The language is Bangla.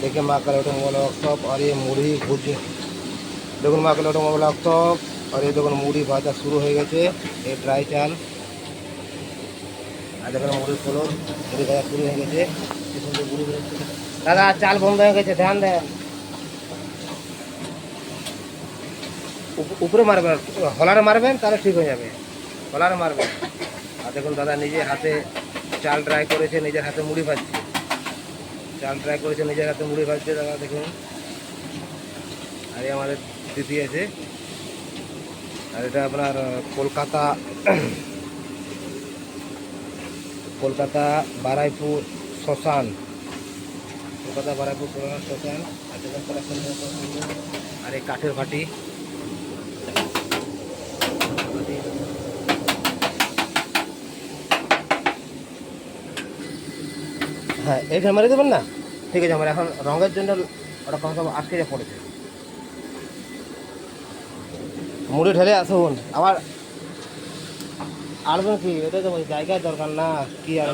देखिए माँ का लोटो मोबाइल वर्कशॉप और ये मुढ़ी भुज দেখুন মা লোটো মোবাইল ওয়ার্কশপ আর এই দেখুন মুড়ি ভাজা শুরু হয়ে গেছে এই ড্রাই চাল আর দেখুন মুড়ির ফলো মুড়ি ভাজা শুরু হয়ে গেছে কি সুন্দর মুড়ি বেরোচ্ছে। দাদা চাল বন্ধ হয়ে গেছে ধ্যান দেন উপ- উপরে মারবেন হলারে মারবেন তাহলে ঠিক হয়ে যাবে হলারে মারবেন আর দেখুন দাদা নিজে হাতে চাল ড্রাই করেছে নিজের হাতে মুড়ি ভাজছে চাল ট্রাই করেছে, নিজের হাতে মুড়ি ভাজছে দাদা দেখুন। আর, আমাদের দিদি আছে। আর এটা আপনার কলকাতা কলকাতা বারাইপুর শ্মশান। কলকাতা বারাইপুর শ্মশান। আর এই কাঠের ভাটি হ্যাঁ এইটা মেরে দেবেন না? ঠিক আছে, আমার এখন রঙের জন্য ওটা কম সব আটকে যা পড়েছে। মুড়ি ঢেলে আসুন আবার আসবেন কি? এটা তো জায়গার দরকার না, কি আর